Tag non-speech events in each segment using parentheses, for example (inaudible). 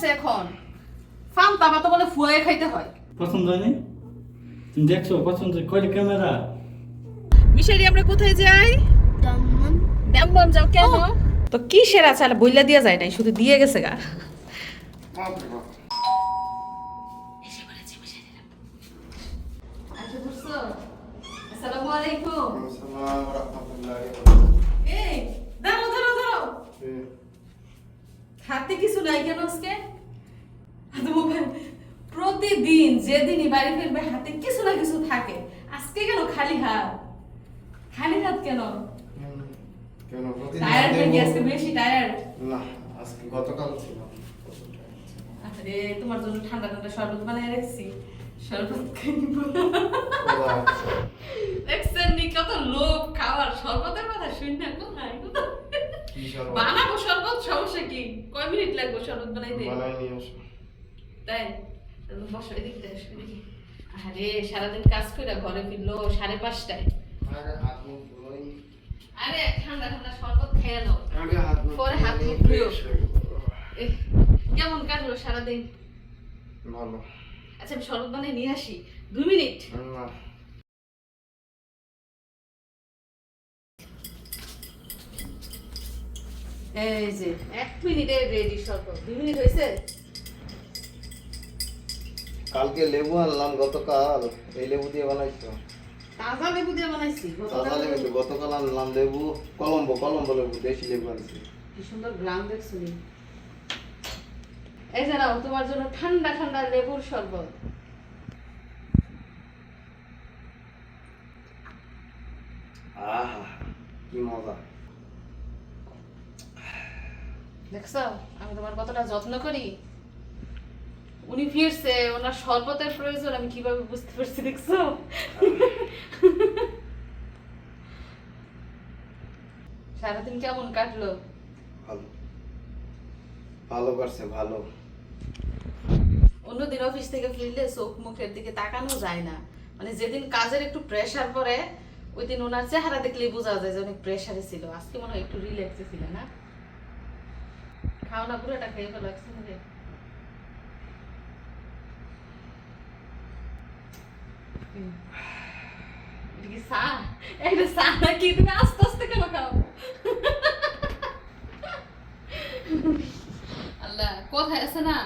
পড়ছে এখন? ফাম তাবা তো বলে ফুয়ে খাইতে হয়। পছন্দ হয়নি? তুমি দেখছ পছন্দ কয়টা ক্যামেরা মিশারি আমরা কোথায় যাই? দমন। দমদম যাও কেন তো কি সেরা চাল বইলা দিয়া যায় নাই শুধু দিয়ে গেছে গা। আসসালামু আলাইকুম। এই ধরো ধরো ধরো হাতে কিছু নাই কেন আজকে? প্রতিদিন যেদিনই বাড়ি ফিরবে হাতে কিছু না কিছু থাকে। আজকে কেন? খালি হাত। খালি হাত কেন? কেন? টায়ার্ড আজকে বেশি টায়ার্ড না আজকে গতকাল ছিল। প্রচুর tired ছিলাম। আরে তোমার জন্য ঠান্ডা ঠান্ডা শরবত বানিয়ে রাখছি। শরবত খাইব দেখছেন নি কত লোভ খাওয়ার। শরবতের কথা শুন না কোথায় কোথায়? বানাবো শরবত সমস্যা কি? কয় মিনিট লাগবে শরবত বানাইতে? বানাই নিয়ে আসো। তাই? বসো এদিকে। আরে সারাদিন কাজ করে ঘরে ফিরলো সাড়ে পাঁচটায়। আরে ঠান্ডা ঠান্ডা শরবত খেয়ে নাও। পরে হাত মুখ। এহ, কেমন কাটলো সারাদিন? ভালো। আচ্ছা আমি শরবত বানিয়ে নিয়ে আসি। দুই মিনিট। না। এই যে এক মিনিটে রেডি শরবত দুই মিনিট হয়েছে? কালকে লেবু আনলাম গতকাল। এই লেবু দিয়ে বানাইছো? তাজা লেবু দিয়ে বানাইছি তাজা লেবু গতকাল আনলাম লেবু কলম্বো কলম্বো লেবু দেশি লেবু আনছি। কি সুন্দর গ্রাম দেখছ? এই যে নাও তোমার জন্য ঠান্ডা ঠান্ডা লেবুর শরবত। আহা কি মজা। দেখছ? আমি তোমার কতটা যত্ন করি? উনি ফিরছে ওনার শরবতের প্রয়োজন আমি কীভাবে বুঝতে পারছি দেখছ? সারাদিন কেমন কাটলো? ভালো। ভালো করছে ভালো। অন্যদিন অফিস থেকে ফিরলে চোখ মুখের দিকে তাকানো যায় না। মানে যেদিন কাজের একটু প্রেশার পড়ে ওই দিন ওনার চেহারা দেখলেই বোঝা যায় যে অনেক প্রেসারে ছিল। আজকে মনে হয় একটু রিল্যাক্সে ছিল না? খাও না পুরোটা খেয়ে ফেলো একসঙ্গে। এটা নাকি? তুমি আস্তে আস্তে কেন খাও? আল্লাহ, কথায় আছে না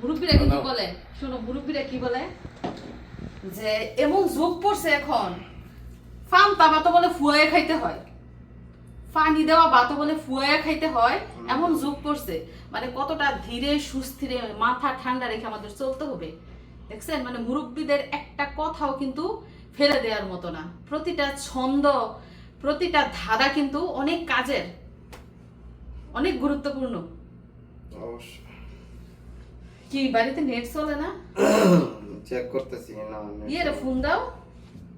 মুরব্বীরা কিন্তু বলে শোনো মুরব্বীরা কি বলে যে এমন যোগ পড়ছে এখন ফাম তাবা তো বলে ফুয়ে খাইতে হয় পানি দেওয়া বাতো বলে ফুয়ে খাইতে হয় এমন যোগ পড়ছে। মানে কতটা ধীরে সুস্থিরে মাথা ঠান্ডা রেখে আমাদের চলতে হবে। দেখছেন? মানে মুরব্বীদের একটা কথাও কিন্তু ফেলে দেওয়ার মতো না। প্রতিটা ছন্দ প্রতিটা ধাঁধা কিন্তু অনেক কাজের। অনেক গুরুত্বপূর্ণ। কি বাড়িতে নেট চলে না? (coughs) চেক করতেছি না ইয়ে ফোন দাও।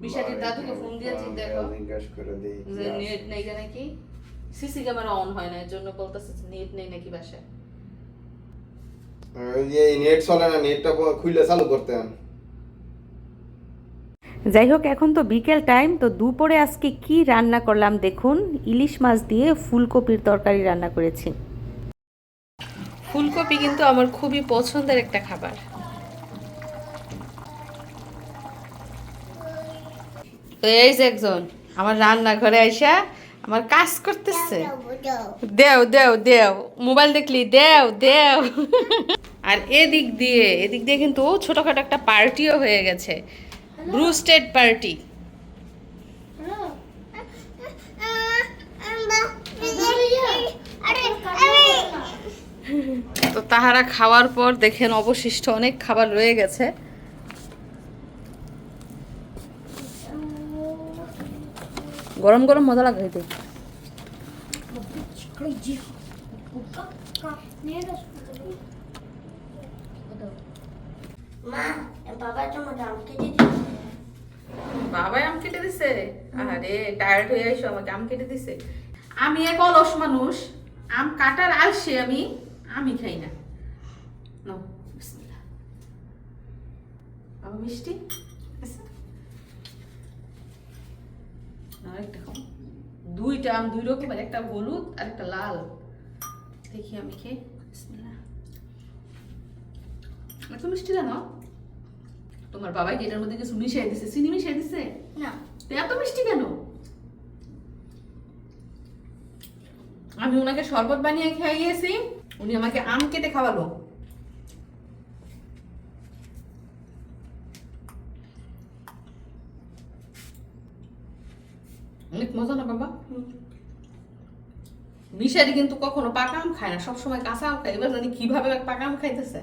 বিশাটির দাদুকে ফোন দিয়েছি দেখো জিজ্ঞেস করে। দিই। যে নেট নেই নাকি? সিসি ক্যামেরা অন হয় না এর জন্য বলতেছে নেট নেই নাকি বাসায়। ওই নেট চলে না নেটটা খুলে চালু করতেন যাই হোক এখন তো বিকেল টাইম তো দুপুরে আজকে কি রান্না করলাম দেখুন। ইলিশ মাছ দিয়ে ফুলকপির তরকারি রান্না করেছি। ফুলকপি কিন্তু আমার খুবই পছন্দের একটা খাবার। তো এই যে একজন আমার রান্নাঘরে আইসা আমার কাজ করতেছে। দেও দেও দেও। মোবাইল দেখলি? দেও দেও। আর এদিক দিয়ে এদিক দিয়ে কিন্তু ছোটখাটো একটা পার্টিও হয়ে গেছে। Broasted party. তো তাহারা খাওয়ার পর দেখেন অবশিষ্ট অনেক খাবার রয়ে গেছে। গরম গরম মজা লাগে খেতে। বাবাই আম কেটে দিছে? আরে টায়ার্ড হয়ে আইসো আমাকে আম কেটে দিছে। আমি এক অলস মানুষ আম কাটার আলসে আমি আমি খাই না। মিষ্টি? আছে? একটা দুইটা আম দুই রকমের একটা হলুদ আর একটা লাল। দেখি আমি খেয়ে। এত মিষ্টি কেন তোমার বাবাই কি এটার মধ্যে কিছু মিশিয়ে দিছে? চিনি মিশিয়ে দিছে? না। তো এত মিষ্টি কেন? আমি ওনাকে শরবত বানিয়ে খাইয়েছি উনি আমাকে আম কেটে খাওয়ালো। অনেক মজা না বাবা? মিশারি কিন্তু কখনো পাকা আম খায় না সবসময় কাঁচা আম খায়। এবার জানি কীভাবে পাকা আম খাইতেছে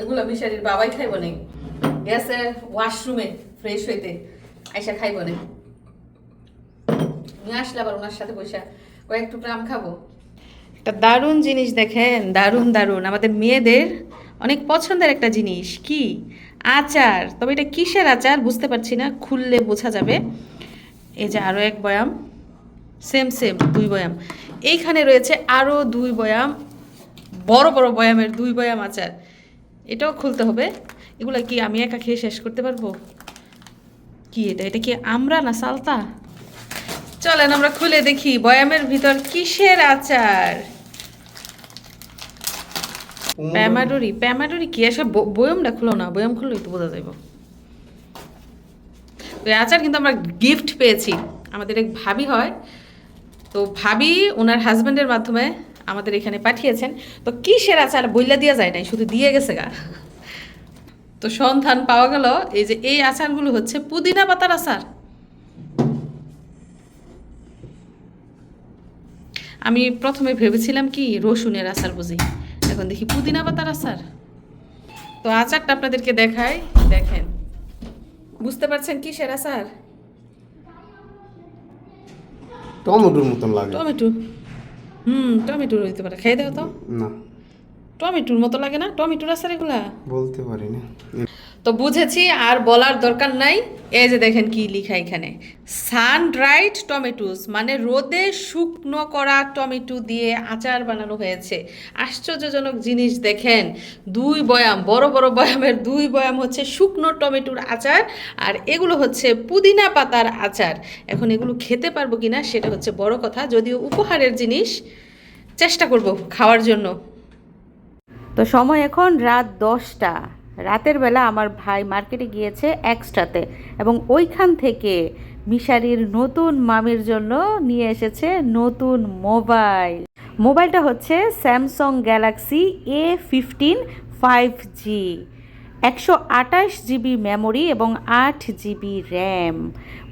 এগুলো মিশারির বাবাই খাইব নেই। গেছে ওয়াশরুমে ফ্রেশ হইতে আইসা খাইব নেই। নিয়ে আসলে আবার ওনার সাথে বসে কয়েক টুকরা আম খাব। একটা দারুণ জিনিস দেখেন দারুণ দারুণ। আমাদের মেয়েদের অনেক পছন্দের একটা জিনিস। কি? আচার। তবে এটা কিসের আচার? বুঝতে পারছি না, খুললে বোঝা যাবে। এই যে আরও এক বয়াম। সেম সেম দুই বয়াম। এইখানে রয়েছে আরও দুই বয়াম, বড় বড় বয়ামের দুই বয়াম আচার। এটাও খুলতে হবে। এগুলো কি আমি একা খেয়ে শেষ করতে পারব? কি এটা? এটা কি আমরা না সালতা? চলেন আমরা খুলে দেখি বয়ামের ভিতর কিসের আচার? প্যামাডোরি প্যামাডোরি কি? আসলে ব- বয়ামটা খুলো না, বয়াম খুললেই তো বোঝা যাইব। তো আচার কিন্তু আমরা গিফট পেয়েছি। আমাদের এক ভাবি হয়। তো ভাবি ওনার হাজব্যান্ডের মাধ্যমে আমাদের এখানে পাঠিয়েছেন। তো কিসের আচার বইলা দিয়া যায় নাই, শুধু দিয়ে গেছে গা। তো সন্ধান পাওয়া গেল, এই যে এই আচারগুলো হচ্ছে পুদিনা পাতার আচার। আমি প্রথমে ভেবেছিলাম কি, রসুনের আচার বুঝি। এখন দেখি পুদিনা পাতার আচার। তো আচারটা আপনাদেরকে দেখাই দেখেন। বুঝতে পারছেন কিসের আচার? টমেটোর মতন লাগে। টমেটো। হুম টমেটোর হইতে পারে। খেয়ে দাও তো। না। টমেটোর মতো লাগে না? টমেটোর আচার এগুলা? বলতে পারি না তো বুঝেছি আর বলার দরকার নাই। এই যে দেখেন কি লিখা এখানে। সান ড্রাইড টমেটোস মানে রোদে শুকনো করা টমেটো দিয়ে আচার বানানো হয়েছে। আশ্চর্যজনক জিনিস দেখেন। দুই বয়াম, বড় বড় বয়ামের দুই বয়াম হচ্ছে শুকনো টমেটোর আচার আর এগুলো হচ্ছে পুদিনা পাতার আচার। এখন এগুলো খেতে পারব কিনা সেটা হচ্ছে বড় কথা, যদিও উপহারের জিনিস চেষ্টা করব খাওয়ার জন্য। তো সময় এখন রাত দশটা। রাতের বেলা আমার ভাই মার্কেটে গিয়েছে এক্সট্রাতে এবং ওইখান থেকে মিশারির নতুন মামির জন্য নিয়ে এসেছে নতুন মোবাইল। মোবাইলটা হচ্ছে Samsung Galaxy A fifteen five G, একশো আঠাশ জিবি মেমোরি এবং আট জিবি র্যাম।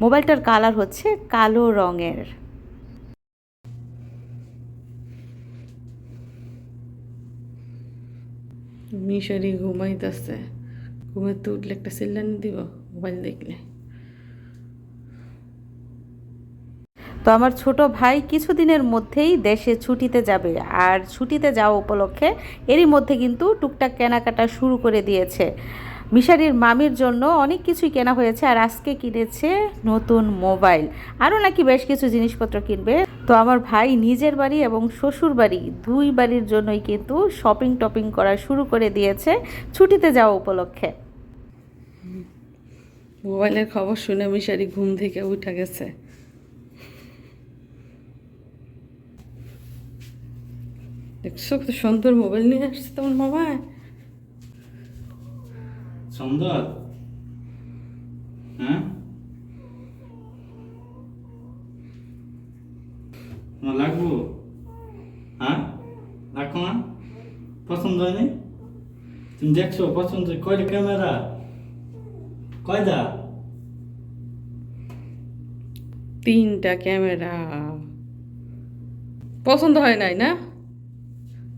মোবাইলটার কালার হচ্ছে কালো রঙের। মিশরি ঘুমাইতেছে। ঘুমাইতে উঠলে একটা সিল্লানি দিব, মোবাইল দেখলে। তো আমার ছোট ভাই কিছুদিনের মধ্যেই দেশে ছুটিতে যাবে, আর ছুটিতে যাওয়া উপলক্ষে এরই মধ্যে কিন্তু টুকটাক কেনাকাটা শুরু করে দিয়েছে। মিশারির মামির জন্য অনেক কিছুই কেনা হয়েছে, আর আজকে কিনেছে নতুন মোবাইল। আরও নাকি বেশ কিছু জিনিসপত্র কিনবে তো আমার ভাই নিজের বাড়ি এবং শ্বশুর বাড়ি দুই বাড়ির জন্যই কিন্তু শপিং টপিং করা শুরু করে দিয়েছে ছুটিতে যাওয়া উপলক্ষে। মোবাইলের খবর শুনে মিশারি ঘুম থেকে উঠে গেছে। দেখছ কত সুন্দর মোবাইল নিয়ে আসছে তোমার মামা? সুন্দর? হ্যাঁ? লাগবো? হ্যাঁ? রাখো না পছন্দ হয়নি? তুমি দেখছ, পছন্দ কয়টা ক্যামেরা? কয়টা? তিনটা ক্যামেরা। পছন্দ হয় নাই না?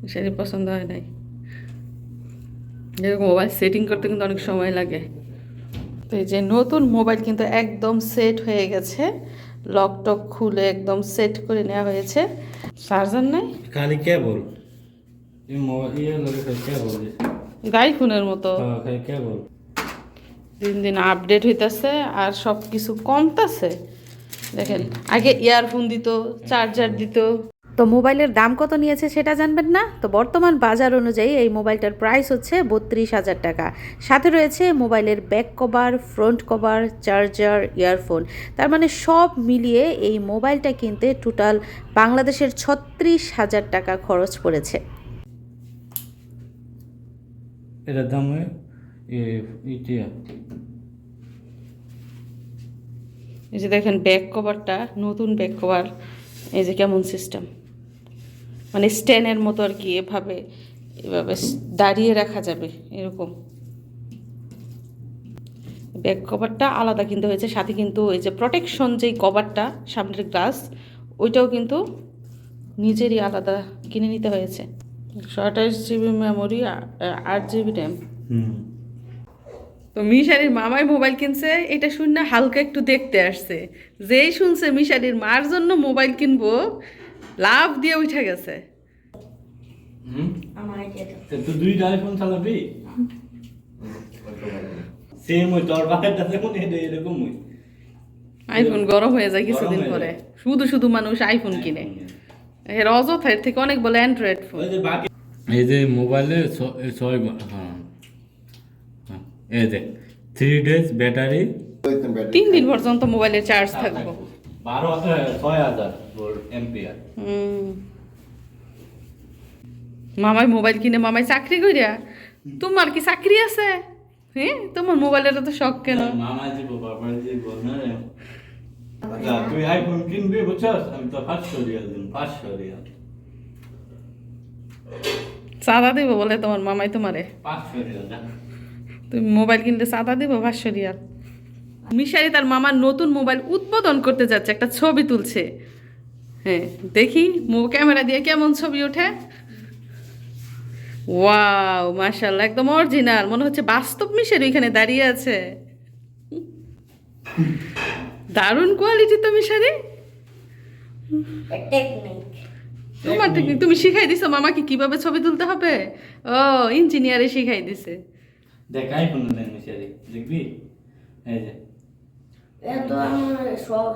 সেটা পছন্দ হয় নাই। যেরকম মোবাইল সেটিং করতে কিন্তু অনেক সময় লাগে। তো এই যে নতুন মোবাইল কিন্তু একদম সেট হয়ে গেছে। লক টক খুলে একদম সেট করে নেওয়া হয়েছে। চার্জার নাই? খালি কেবল এই মোবাইল লাগে খালি কেবল আইফোনের মতো। হ্যাঁ খালি কেবল দিন দিন আপডেট হইতাছে আর সব কিছু কমতাছে। দেখেন আগে ইয়ারফোন দিত চার্জার দিত। তো মোবাইলের দাম কত নিয়েছে সেটা জানবেন না? তো বর্তমান বাজার অনুযায়ী এই মোবাইলটার প্রাইস হচ্ছে বত্রিশ হাজার টাকা। সাথে রয়েছে মোবাইলের back cover front cover charger earphone. তার মানে সব মিলিয়ে এই মোবাইলটা কিনতে টোটাল বাংলাদেশের ছত্রিশ হাজার টাকা খরচ পড়েছে। এটার দাম এই যে দেখেন ব্যাক কভারটা নতুন ব্যাক কভার এই যে কেমন সিস্টেম মানে স্ট্যান্ডের মতো আর কি এভাবে এভাবে দাঁড়িয়ে রাখা যাবে এরকম। ব্যাক কভারটা আলাদা কিনতে হয়েছে সাথে কিন্তু এই যে প্রোটেকশন যেই কভারটা সামনের গ্লাস ওইটাও কিন্তু নিজেরই আলাদা কিনে নিতে হয়েছে। একশো আঠাশ জিবি মেমোরি আট জিবি র্যাম তো মিশারির মামাই মোবাইল কিনছে এটা শুনে হালকা একটু দেখতে আসছে। যেই শুনছে মিশারির মার জন্য মোবাইল কিনবো লাভ দিয়ে উঠে গেছে। আইফোন চালাবি? সেম ওই তোর বাপেরটা যেমন এরকম আইফোন গরম হয়ে যায় কিছুদিন পরে। শুধু শুধু মানুষ আইফোন কিনে। এর অযথা এর থেকে অনেক বলে অ্যান্ড্রয়েড ফোন ওই যে বাকি এই যে মোবাইলে ছয় হ্যাঁ। হ্যাঁ, এই যে থ্রি ডেজ ব্যাটারি তিন দিন পর্যন্ত মোবাইলের চার্জ থাকব। বারো ছয় হাজার এমপিআর হুম। মামাই মোবাইল কিনে মামাই চাকরি করিয়া তোমার কি চাকরি আছে? হ্যাঁ তোমার মোবাইলের তো শখ কেন? মামা দিব না আচ্ছা তুই আইফোন কিনবি বুঝছস? আমি তো পাঁচশো রিয়াল দিন পাঁচশো রিয়াল। চাঁদা দিব বলে তোমার মামাই তোমারে? পাঁচশো রিয়াল। তুমি মোবাইল কিনলে চাঁদা দিব পাঁচশো রিয়াল। মিশারি তার মামার নতুন মোবাইল উদ্বোধন করতে যাচ্ছে, একটা ছবি তুলছে। হ্যাঁ দেখি মো- ক্যামেরা দিয়ে কেমন ছবি ওঠে। ওয়াও মাশাল্লাহ একদম অরিজিনাল, মনে হচ্ছে বাস্তব মিশারি এখানে দাঁড়িয়ে আছে। দারুণ কোয়ালিটি তো মিশারি। তোমার থেকে তুমি শিখাই দিছো, মামাকে কীভাবে ছবি তুলতে হবে? ও ইঞ্জিনিয়ারে শিখাই দিছে। দেখ আইফোন দেন মিশারি, দেখবি? এই যে। এত আমার সব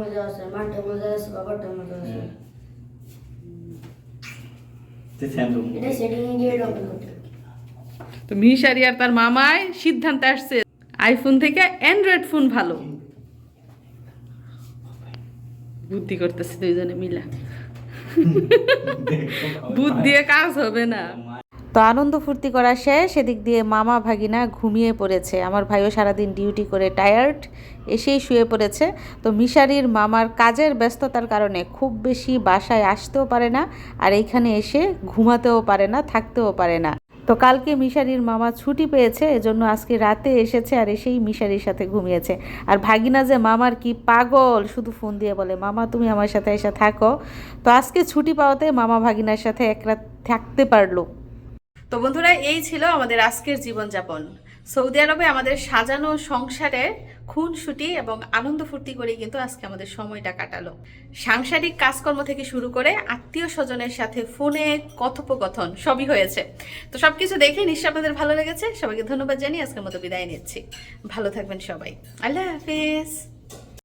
মধ্যে আছে মাঠের মধ্যে আছে বাবারটার মধ্যে আছে। তো মিশারি আর তার মামায় সিদ্ধান্তে আসছে আইফোন থেকে অ্যান্ড্রয়েড ফোন ভালো। বুদ্ধি করতেছে দুইজনে মিলা। বুদ্ধি দিয়ে কাজ হবে না। তো আনন্দ ফুর্তি করা শেষ সেদিক দিয়ে মামা ভাগিনা ঘুমিয়ে পড়েছে। আমার ভাইও সারাদিন ডিউটি করে টায়ার্ড এসেই শুয়ে পড়েছে। তো মিশারির মামার কাজের ব্যস্ততার কারণে খুব বেশি বাসায় আসতেও পারে না আর এইখানে এসে ঘুমাতেও পারে না, থাকতেও পারে না। তো কালকে মিশারির মামা ছুটি পেয়েছে, এজন্য আজকে রাতে এসেছে আর এসেই মিশারির সাথে ঘুমিয়েছে। আর ভাগিনা যে মামার কি পাগল, শুধু ফোন দিয়ে বলে, মামা, তুমি আমার সাথে এসে থাকো। তো আজকে ছুটি পাওয়াতে মামা ভাগিনার সাথে এক রাত থাকতে পারল। তো বন্ধুরা, এই ছিল আমাদের আজকের জীবনযাপন। সৌদি আরবে আমাদের সাজানো সংসারে খুনসুটি এবং আনন্দ ফুর্তি করে কিন্তু আজকে আমাদের সময়টা কাটালো। সাংসারিক কাজকর্ম থেকে শুরু করে আত্মীয় স্বজনের সাথে ফোনে কথোপকথন সবই হয়েছে। তো সবকিছু দেখে নিশ্চয় আপনাদের ভালো লেগেছে। সবাইকে ধন্যবাদ জানিয়ে আজকের মতো বিদায় নিচ্ছি। ভালো থাকবেন সবাই। আল্লাহ হাফিজ।